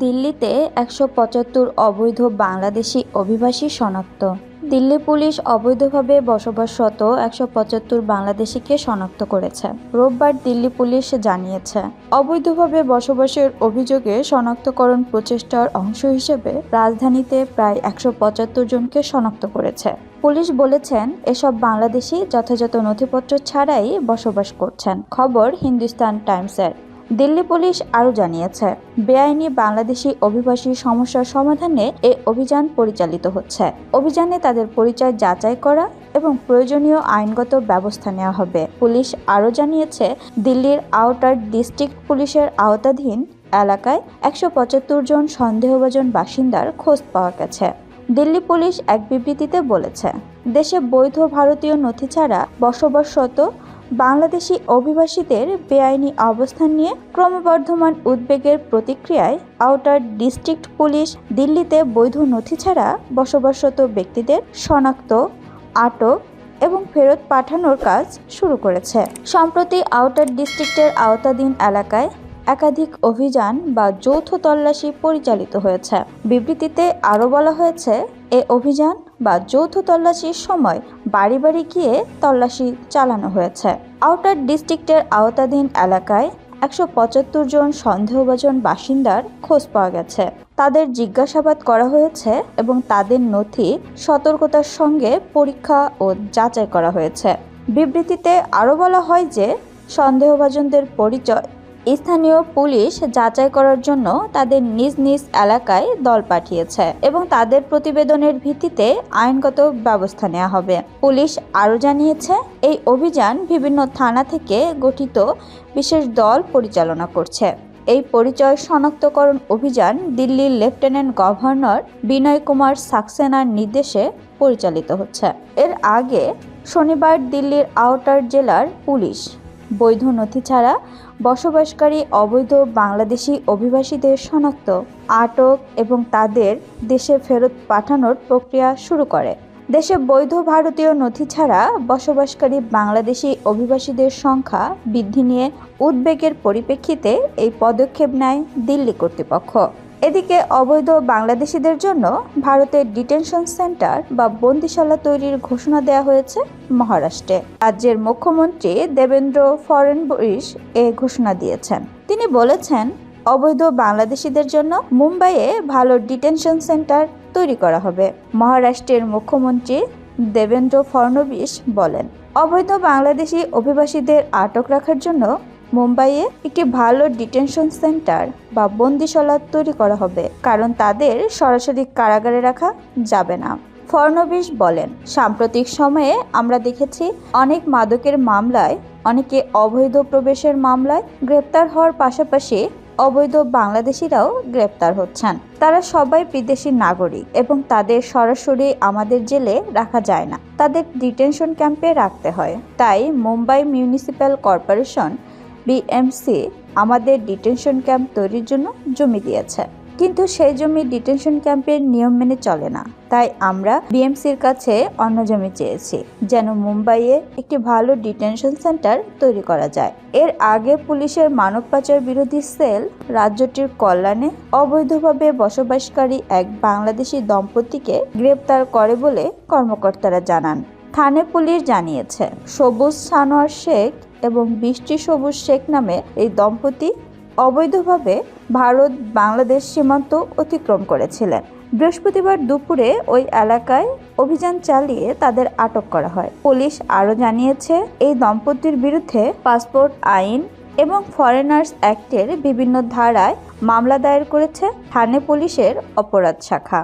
দিল্লিতে একশো পঁচাত্তর অবৈধ বাংলাদেশি অভিবাসী শনাক্ত। দিল্লি পুলিশ অবৈধভাবে বসবাসরত একশো পঁচাত্তর বাংলাদেশিকে শনাক্ত করেছে। রোববার দিল্লি পুলিশ জানিয়েছে, অবৈধভাবে বসবাসের অভিযোগে শনাক্তকরণ প্রচেষ্টার অংশ হিসেবে রাজধানীতে প্রায় একশো পঁচাত্তর জনকে শনাক্ত করেছে। পুলিশ বলেছেন, এসব বাংলাদেশি যথাযথ নথিপত্র ছাড়াই বসবাস করছেন। খবর হিন্দুস্তান টাইমসের। দিল্লি পুলিশ আরও জানিয়েছে, বেআইনি বাংলাদেশি অভিবাসী সমস্যার সমাধানে এ অভিযান পরিচালিত হচ্ছে। অভিযানে তাদের পরিচয় যাচাই করা এবং প্রয়োজনীয় আইনগত ব্যবস্থা নেওয়া হবে। পুলিশ আরও জানিয়েছে, দিল্লির আউটার ডিস্ট্রিক্ট পুলিশের আওতাধীন এলাকায় একশো পঁচাত্তর জন সন্দেহভাজন বাসিন্দার খোঁজ পাওয়া গেছে। দিল্লি পুলিশ এক বিবৃতিতে বলেছে, দেশে বৈধ ভারতীয় নথি ছাড়া বসবাসরত বাংলাদেশি অভিবাসীদের বেআইনি অবস্থান নিয়ে ক্রমবর্ধমান উদ্বেগের প্রতিক্রিয়ায় আউটার ডিস্ট্রিক্ট পুলিশ দিল্লিতে বৈধ নথি ছাড়া বসবাসরত ব্যক্তিদের শনাক্ত, আটক এবং ফেরত পাঠানোর কাজ শুরু করেছে। সম্প্রতি আউটার ডিস্ট্রিক্টের আওতাধীন এলাকায় একাধিক অভিযান বা যৌথ তল্লাশি পরিচালিত হয়েছে। বিবৃতিতে আরও বলা হয়েছে, এ অভিযান বা যৌথ তল্লাশির সময় বাড়ি বাড়ি গিয়ে তল্লাশি চালানো হয়েছে। আউটার ডিস্ট্রিক্টের আওতাধীন এলাকায় একশো পঁচাত্তর জন সন্দেহভাজন বাসিন্দার খোঁজ পাওয়া গেছে। তাদের জিজ্ঞাসাবাদ করা হয়েছে এবং তাদের নথি সতর্কতার সঙ্গে পরীক্ষা ও যাচাই করা হয়েছে। বিবৃতিতে আরও বলা হয় যে, সন্দেহভাজনদের পরিচয় স্থানীয় পুলিশ যাচাই করার জন্য তাদের নিজ নিজ এলাকায় দল পাঠিয়েছে এবং তাদের প্রতিবেদনের ভিত্তিতে আইনগত ব্যবস্থা নেওয়া হবে। পুলিশ আরও জানিয়েছে, এই অভিযান বিভিন্ন থানা থেকে গঠিত বিশেষ দল পরিচালনা করছে। এই পরিচয় শনাক্তকরণ অভিযান দিল্লির লেফটেন্যান্ট গভর্নর বিনয় কুমার সাক্সেনার নির্দেশে পরিচালিত হচ্ছে। এর আগে শনিবার দিল্লির আউটার জেলার পুলিশ বৈধ নথি ছাড়া বসবাসকারী অবৈধ বাংলাদেশি অভিবাসীদের শনাক্ত, আটক এবং তাদের দেশে ফেরত পাঠানোর প্রক্রিয়া শুরু করে। দেশে বৈধ ভারতীয় নথি ছাড়া বসবাসকারী বাংলাদেশি অভিবাসীদের সংখ্যা বৃদ্ধি নিয়ে উদ্বেগের পরিপ্রেক্ষিতে এই পদক্ষেপ নেয় দিল্লি কর্তৃপক্ষ। এদিকে অবৈধ বাংলাদেশিদের জন্য ভারতের ডিটেনশন সেন্টার বা বন্দিশালা তৈরির ঘোষণা দেওয়া হয়েছে মহারাষ্ট্রে। রাজ্যের মুখ্যমন্ত্রী দেবেন্দ্র ফড়নবিস এ ঘোষণা দিয়েছেন। তিনি বলেছেন, অবৈধ বাংলাদেশিদের জন্য মুম্বাইয়ে ভালো ডিটেনশন সেন্টার তৈরি করা হবে। মহারাষ্ট্রের মুখ্যমন্ত্রী দেবেন্দ্র ফড়নবিস বলেন, অবৈধ বাংলাদেশি অভিবাসীদের আটক রাখার জন্য মুম্বাইয়ে একটি ভালো ডিটেনশন সেন্টার বা বন্দিশালা তৈরি করা হবে, কারণ তাদের সরাসরি কারাগারে রাখা যাবে না। ফড়নবিস বলেন, সাম্প্রতিক সময়ে আমরা দেখেছি অনেক মাদকের মামলায়, অনেকে অবৈধ প্রবেশের মামলায় গ্রেপ্তার হওয়ার পাশাপাশি অবৈধ বাংলাদেশিরাও গ্রেপ্তার হচ্ছেন। তারা সবাই বিদেশি নাগরিক এবং তাদের সরাসরি আমাদের জেলে রাখা যায় না। তাদের ডিটেনশন ক্যাম্পে রাখতে হয়। তাই মুম্বাই মিউনিসিপ্যাল কর্পোরেশন বিএমসি আমাদের ডিটেনশন ক্যাম্প তৈরির জন্য জমি দিয়েছে। কিন্তু সেই জমি ডিটেনশন ক্যাম্পের নিয়ম মেনে চলে না। তাই আমরা বিএমসির কাছে অন্য জমি চেয়েছি, যেন মুম্বাইয়ে একটি ভালো ডিটেনশন সেন্টার তৈরি করা যায়। এর আগে পুলিশের মানব পাচার বিরোধী সেল রাজ্যটির কল্যাণে অবৈধভাবে বসবাসকারী এক বাংলাদেশি দম্পতিকে গ্রেপ্তার করে বলে কর্মকর্তারা জানান। থানে পুলিশ জানিয়েছে, সবুজ সানোয়ার শেখ এবং বৃষ্টি সবুজ শেখ নামে এই দম্পতি অবৈধভাবে ভারত বাংলাদেশ সীমান্ত অতিক্রম করেছিলেন। বৃহস্পতিবার দুপুরে ওই এলাকায় অভিযান চালিয়ে তাদের আটক করা হয়। পুলিশ আরও জানিয়েছে, এই দম্পতির বিরুদ্ধে পাসপোর্ট আইন এবং ফরেনার্স অ্যাক্টের বিভিন্ন ধারায় মামলা দায়ের করেছে থানে পুলিশের অপরাধ শাখা।